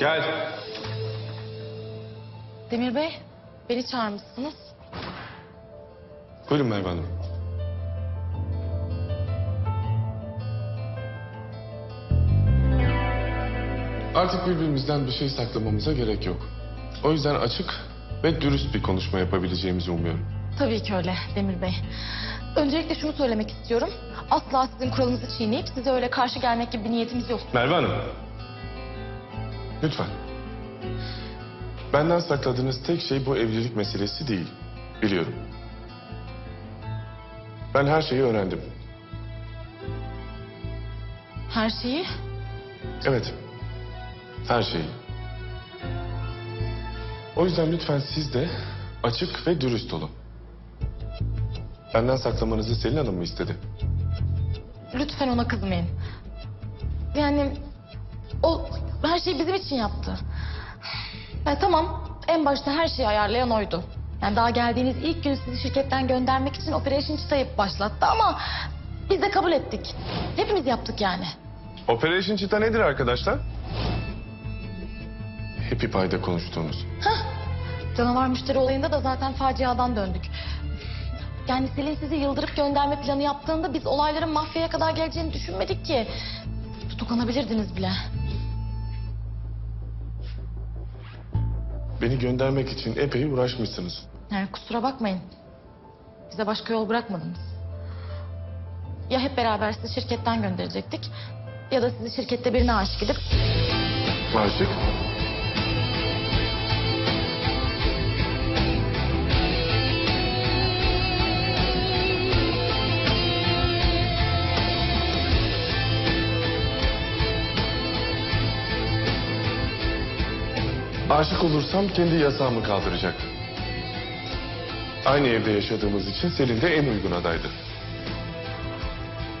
Gel. Demir Bey, beni çağırmışsınız. Buyurun Merve Hanım. Artık birbirimizden bir şey saklamamıza gerek yok. O yüzden açık ve dürüst bir konuşma yapabileceğimizi umuyorum. Tabii ki öyle Demir Bey. Öncelikle şunu söylemek istiyorum. Asla sizin kuralınızı çiğneyip size öyle karşı gelmek gibi bir niyetimiz yok. Merve Hanım. Lütfen. Benden sakladığınız tek şey bu evlilik meselesi değil. Biliyorum. Ben her şeyi öğrendim. Her şeyi Evet. Her şeyi. O yüzden lütfen siz de açık ve dürüst olun. Benden saklamanızı Selin Hanım mı istedi? lütfen ona kızmayın. Yani o her şeyi bizim için yaptı. Ya tamam en başta her şeyi ayarlayan oydu. Yani daha geldiğiniz ilk gün sizi şirketten göndermek için Operation Cheetah'yı başlattı ama biz de kabul ettik. Hepimiz yaptık yani. Operation Cheetah nedir arkadaşlar? Happy Pie'de konuştuğumuz. Canavar müşteri olayında da zaten faciadan döndük. Yani Selin sizi yıldırıp gönderme planı yaptığında biz olayların mafyaya kadar geleceğini düşünmedik ki. Tutuklanabilirdiniz bile. Beni göndermek için epey uğraşmışsınız. Yani kusura bakmayın. Bize başka yol bırakmadınız. Ya hep beraber sizi şirketten gönderecektik... ...ya da sizi şirkette birine aşık edip... Aşık. Aşık olursam kendi yasağımı kaldıracak. Aynı evde yaşadığımız için Selin de en uygun adaydı.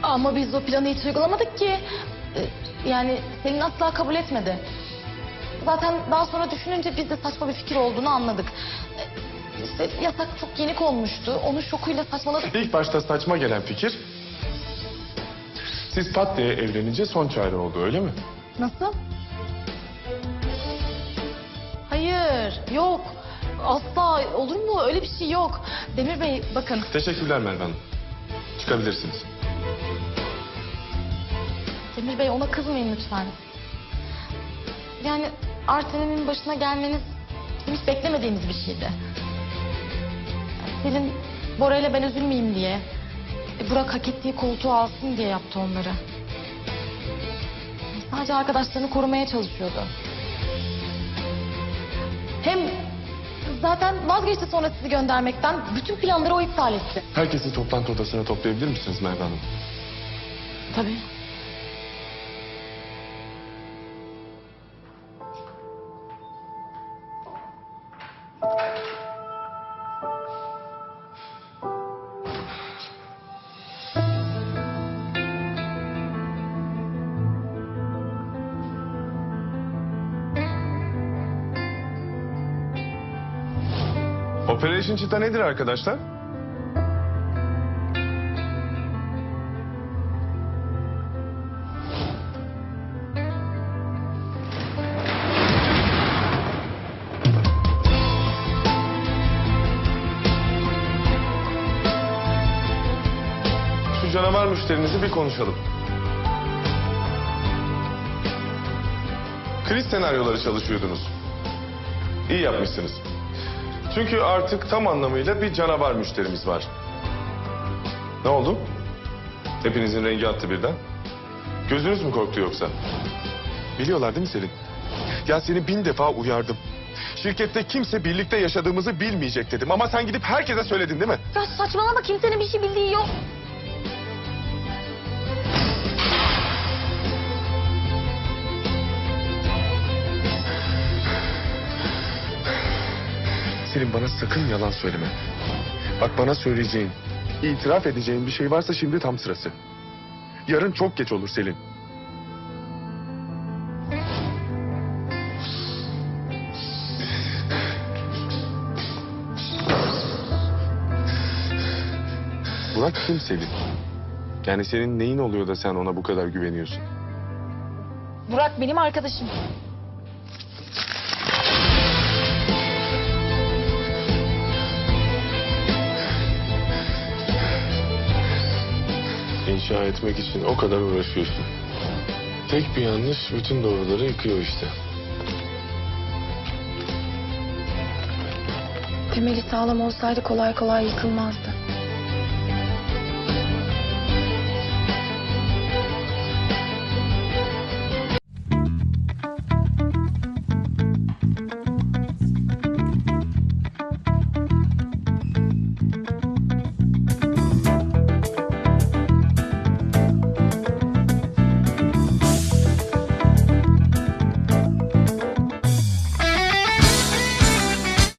Ama biz o planı hiç uygulamadık ki. Ee, Yani Selin asla kabul etmedi. Zaten daha sonra düşününce biz de saçma bir fikir olduğunu anladık. Ee, İşte yasak çok yeni konmuştu. Onun şokuyla saçmaladık. İlk başta saçma gelen fikir... ...siz pat diye evlenince son çare oldu öyle mi? Nasıl? Yok. Asla olur mu? Öyle bir şey yok. Demir Bey bakın. Teşekkürler Merve Hanım. Çıkabilirsiniz. Demir Bey ona kızmayın lütfen. Yani Arsenal'in başına gelmeniz hiç beklemediğimiz bir şeydi. Selin Bora ile ben üzülmeyeyim diye. e, Burak hak ettiği koltuğu alsın diye yaptı onları. Sadece arkadaşlarını korumaya çalışıyordu. Hem zaten vazgeçti sonra sizi göndermekten. Bütün planları o iptal etti. Herkesi toplantı odasına toplayabilir misiniz Merve Hanım? Tabii. Operation Cheetah nedir arkadaşlar? Şu canavar müşterinizi bir konuşalım. Kriz senaryoları çalışıyordunuz. İyi yapmışsınız. Çünkü artık tam anlamıyla bir canavar müşterimiz var. Ne oldu? Hepinizin rengi attı birden. Gözünüz mü korktu yoksa? Biliyorlar değil mi Selin? Ya seni bin defa uyardım. Şirkette kimse birlikte yaşadığımızı bilmeyecek dedim. Ama sen gidip herkese söyledin değil mi? Ya saçmalama kimsenin bir şey bildiği yok. Selin bana sakın yalan söyleme. Bak bana söyleyeceğin, itiraf edeceğin bir şey varsa şimdi tam sırası. Yarın çok geç olur Selin. Burak kim Selin? Yani senin neyin oluyor da sen ona bu kadar güveniyorsun? Burak benim arkadaşım. İnşa etmek için o kadar uğraşıyorsun. Tek bir yanlış bütün doğruları yıkıyor işte. Temeli sağlam olsaydı kolay kolay yıkılmazdı.